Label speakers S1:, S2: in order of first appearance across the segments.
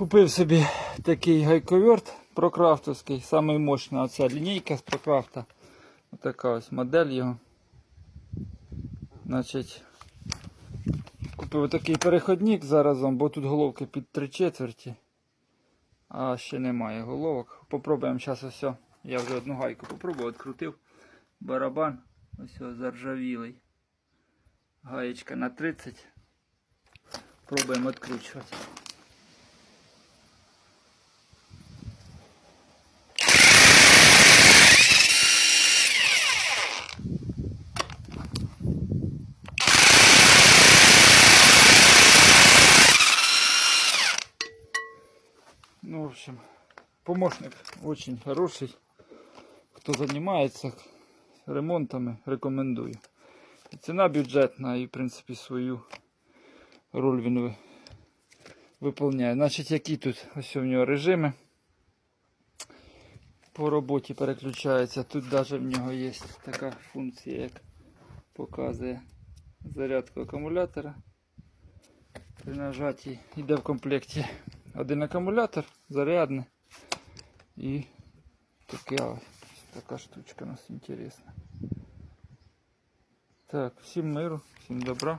S1: Купив собі такий гайковерт прокрафтовський, самий мощний. Оця лінійка з прокрафта. Отака ось модель його. Значить, купив такий переходник заразом, бо тут головки під три четверті. А ще немає головок. Попробуємо зараз ось. Я вже одну гайку попробував, відкрутив. Барабан. Ось заржавілий. Гаєчка на 30. Пробуємо відкручувати. Ну, в общем, помощник очень хороший. Кто занимается ремонтами, рекомендую. І ціна бюджетна і, в принципі, свою роль він ви- виповняє. Значить, які тут ось у нього режими по роботі переключаються. Тут навіть в нього є така функція, як показує зарядку акумулятора. При нажатті йде в комплекті один акумулятор, зарядний і така, ось така штучка у нас інтересна. Так, всім миру, всім добра,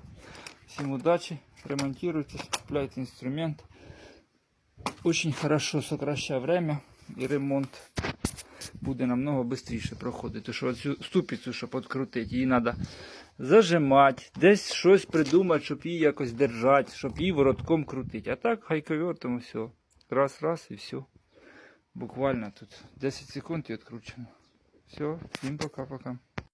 S1: всім удачі, ремонтируйтесь, купляйте инструмент. Очень хорошо сокращає время і ремонт буде намного швидше проходити. Що оцю ступицю, щоб відкрутити, її треба зажимати, десь щось придумати, щоб її якось держати, щоб її воротком крутити. А так хайковертом все. Раз, раз і все. Буквально тут 10 секунд і відкручено. Все, всім пока-пока.